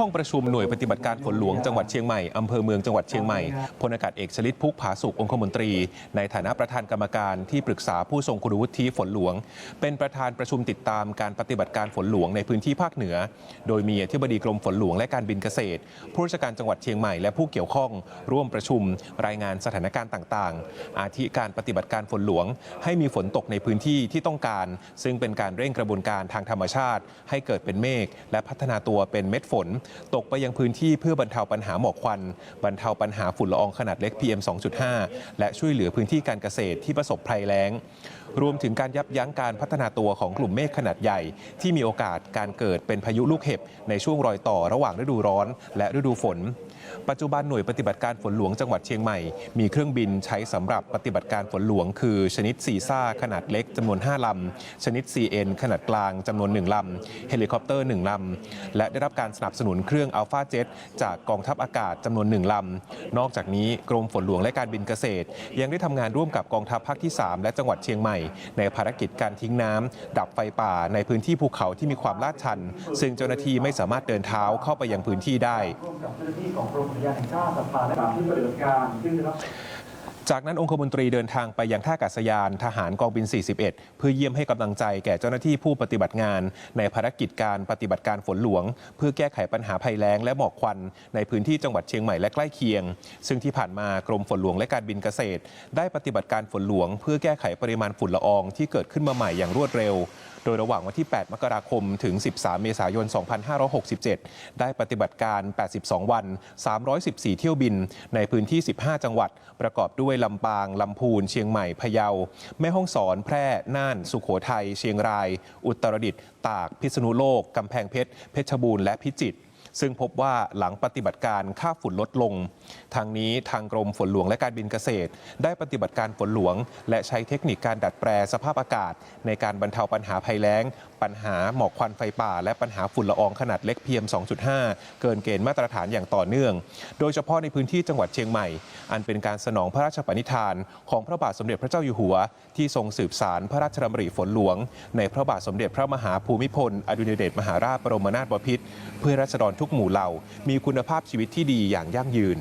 ห้องประชุมหน่วยปฏิบัติการฝนหลวงจังหวัดเชียงใหม่ อำเภอเมืองจังหวัดเชียงใหม่พลอากาศเอกชลิตพุกผาสุกองคมนตรี ในฐานะประธานกรรมการที่ปรึกษาผู้ทรงคุณวุฒิฝนหลวง เป็นประธานประชุมติดตามการปฏิบัติการฝนหลวงในพื้นที่ภาคเหนือ โดยมีอธิบดีกรมฝนหลวงและการบินเกษตร ผู้ราชการจังหวัดเชียงใหม่และผู้เกี่ยวข้อง ร่วมประชุม รายงานสถานการณ์ต่าง ๆ อาทิการปฏิบัติการฝนหลวง ให้มีฝนตกในพื้นที่ที่ต้องการ ซึ่งเป็นการเร่งกระบวนการทางธรรมชาติ ให้เกิดเป็นเมฆและพัฒนาตัวเป็นเม็ดฝนตกไปยังพื้นที่เพื่อบรรเทาปัญหาหมอกควัน บรรเทาปัญหาฝุ่นละอองขนาดเล็ก PM 2.5 และช่วยเหลือพื้นที่การเกษตรที่ประสบภัยแล้ง รวมถึงการยับยั้งการพัฒนาตัวของกลุ่มเมฆขนาดใหญ่ ที่มีโอกาสการเกิดเป็นพายุลูกเห็บ ในช่วงรอยต่อระหว่างฤดูร้อน และฤดูฝน ปัจจุบันหน่วยปฏิบัติการฝนหลวงจังหวัดเชียงใหม่ มีเครื่องบินใช้สำหรับปฏิบัติการฝนหลวง คือชนิดซีซ่าขนาดเล็กจำนวน 5ลำชนิด CN ขนาดกลางจำนวน 1ลำเฮลิคอปเตอร์ 1ลำและได้รับการสนับสนุนเครื่องอัลฟาเจ็ตจากกองทัพอากาศจำนวน 1ลำนอกจากนี้กรมฝนหลวงและการบินเกษตร ยังได้ทำงานร่วมกับกองทัพภาคที่ 3 และจังหวัดเชียงใหม่ในภารกิจการทิ้งน้ำ ดับไฟป่าในพื้นที่ภูเขาที่มีความลาดชัน ซึ่งเจ้าหน้าที่ไม่สามารถเดินเท้าเข้าไปยังพื้นที่ได้ร่วมกับเจ้าหน้าที่ของกรมอุทยานแห่งชาติสัตว์ป่าและป่าที่ปฏิบัติการซึ่งได้รับ จากนั้นองคมนตรีเดินทางไปยังท่าอากาศยานทหารกองบิน 41 เพื่อเยี่ยมให้กำลังใจแก่เจ้าหน้าที่ผู้ปฏิบัติงาน ในภารกิจการปฏิบัติการฝนหลวง เพื่อแก้ไขปัญหาภัยแล้งและหมอกควัน ในพื้นที่จังหวัดเชียงใหม่และใกล้เคียง ซึ่งที่ผ่านมากรมฝนหลวงและการบินเกษตร ได้ปฏิบัติการฝนหลวง เพื่อแก้ไขปริมาณฝุ่นละอองที่เกิดขึ้นมาใหม่อย่างรวดเร็วโดยระหว่างวันที่ 8 มกราคม ถึง 13 เมษายน 2567 ได้ปฏิบัติการ 82 วัน 314 เที่ยวบิน ในพื้นที่ 15 จังหวัด ประกอบด้วยลำปาง ลำพูน เชียงใหม่ พะเยา แม่ฮ่องสอน แพร่ น่าน สุโขทัย เชียงราย อุตรดิตถ์ ตาก พิษณุโลก กำแพงเพชร เพชรบูรณ์ และพิจิตรซึ่งพบว่าหลังปฏิบัติการค่าฝุ่นลดลง ทางนี้ทางกรมฝนหลวงและการบินเกษตร ได้ปฏิบัติการฝนหลวง และใช้เทคนิคการดัดแปรสภาพอากาศ ในการบรรเทาปัญหาภัยแล้งปัญหาหมอกควันไฟป่า และปัญหาฝุ่นละอองขนาดเล็ก PM 2.5 เกินเกณฑ์มาตรฐานอย่างต่อเนื่อง โดยเฉพาะในพื้นที่จังหวัดเชียงใหม่ อันเป็นการสนองพระราชปณิธาน ของพระบาทสมเด็จพระเจ้าอยู่หัว ที่ทรงสืบสารพระราชดำริฝนหลวง ในพระบาทสมเด็จพระมหาภูมิพล อดุลยเดชมหาราชบรมนาถบพิตรเพื่อราษฎรทุกหมู่เหล่ามีคุณภาพชีวิตที่ดีอย่างยั่งยืน